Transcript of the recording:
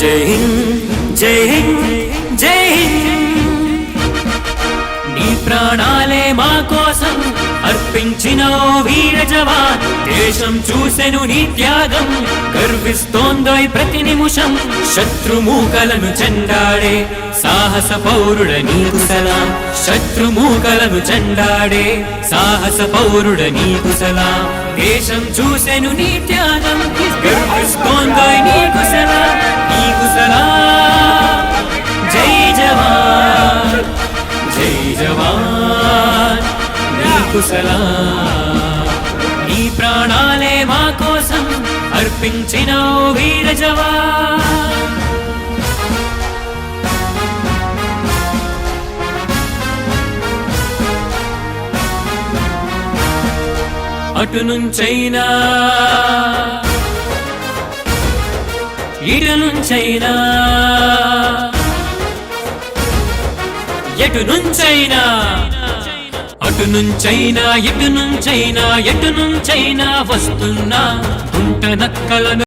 జై హింద్ జై హింద్ జై హింద్. నీ ప్రాణాలే మా కోసం అర్పించిన వీర జవాన్. దేశం చూసెను నీ త్యాగం గర్విస్తోందోయ్ ప్రతి నిమిషం. శత్రుమూకలను చెండాడే సాహస పౌరుడ నీకు సలాం శత్రుమూకలను చెండాడే సాహస పౌరుడ నీకు సలాం దేశం చూసెను నీ త్యాగం గర్విస్తోందోయ్ నీ నీకు సలాం జై జవాన్ జై జవాన్ నీకు నీ ప్రాణాలే మా కోసం అర్పించిన వీర జవాన్. అటు నుంచైనా ఇటు నుంచైనా. ఎటు నుంచైనా. అటు నుంచైనా ఎటు నుంచైనా ఎటు నుంచైనా వస్తున్నా. గుంట నక్కలను